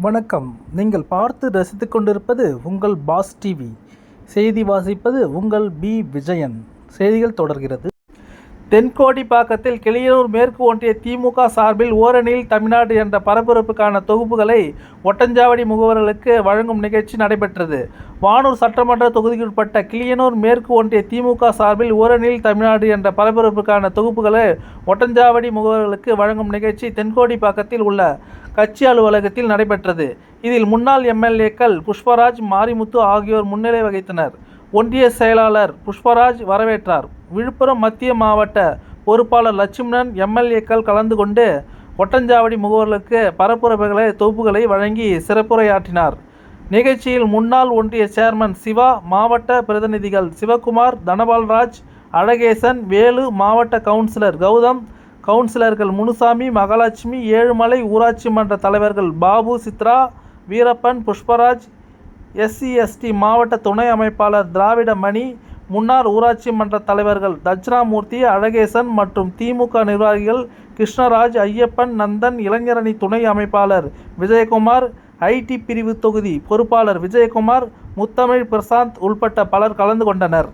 வணக்கம். நீங்கள் பார்த்து ரசித்து கொண்டிருப்பது உங்கள் பாஸ் டிவி. செய்தி வாசிப்பது உங்கள் பி. விஜயன். செய்திகள் தொடர்கிறது. தென்கோடிப்பாக்கத்தில் கிளியனூர் மேற்கு ஒன்றிய திமுக சார்பில் ஓரணியில் தமிழ்நாடு என்ற பரபரப்புக்கான தொகுப்புகளை ஒட்டஞ்சாவடி முகவர்களுக்கு வழங்கும் நிகழ்ச்சி நடைபெற்றது. வானூர் சட்டமன்ற தொகுதிக்குட்பட்ட கிளியனூர் மேற்கு ஒன்றிய திமுக சார்பில் ஓரணியில் தமிழ்நாடு என்ற பரபரப்புக்கான தொகுப்புகளை ஒட்டஞ்சாவடி முகவர்களுக்கு வழங்கும் நிகழ்ச்சி தென்கோடிப்பாக்கத்தில் உள்ள கட்சி அலுவலகத்தில் நடைபெற்றது. இதில் முன்னாள் எம்எல்ஏக்கள் புஷ்பராஜ் மாரிமுத்து ஆகியோர் முன்னிலை வகித்தனர். ஒன்றிய செயலாளர் புஷ்பராஜ் வரவேற்றார். விழுப்புரம் மத்திய மாவட்ட பொறுப்பாளர் லட்சுமணன் எம்எல்ஏக்கள் கலந்து கொண்டு ஒட்டஞ்சாவடி முகவர்களுக்கு பரப்புரைகளை தொகுப்புகளை வழங்கி சிறப்புரையாற்றினார். நிகழ்ச்சியில் முன்னாள் ஒன்றிய சேர்மன் சிவா மாவட்ட பிரதிநிதிகள் சிவகுமார் தனபால்ராஜ் அழகேசன் வேலு மாவட்ட கவுன்சிலர் கௌதம் கவுன்சிலர்கள் முனுசாமி மகாலட்சுமி ஏழுமலை ஊராட்சி மன்ற தலைவர்கள் பாபு சித்ரா வீரப்பன் புஷ்பராஜ் எஸ்சி எஸ்டி மாவட்ட துணை அமைப்பாளர் திராவிட மணி முன்னாள் ஊராட்சி மன்ற தலைவர்கள் தட்சிணாமூர்த்தி அழகேசன் மற்றும் திமுக நிர்வாகிகள் கிருஷ்ணராஜ் ஐயப்பன் நந்தன் இளைஞரணி துணை அமைப்பாளர் விஜயகுமார் ஐடி பிரிவு தொகுதி பொறுப்பாளர் விஜயகுமார் முத்தமிழ் பிரசாந்த் உள்பட்ட பலர் கலந்து கொண்டனர்.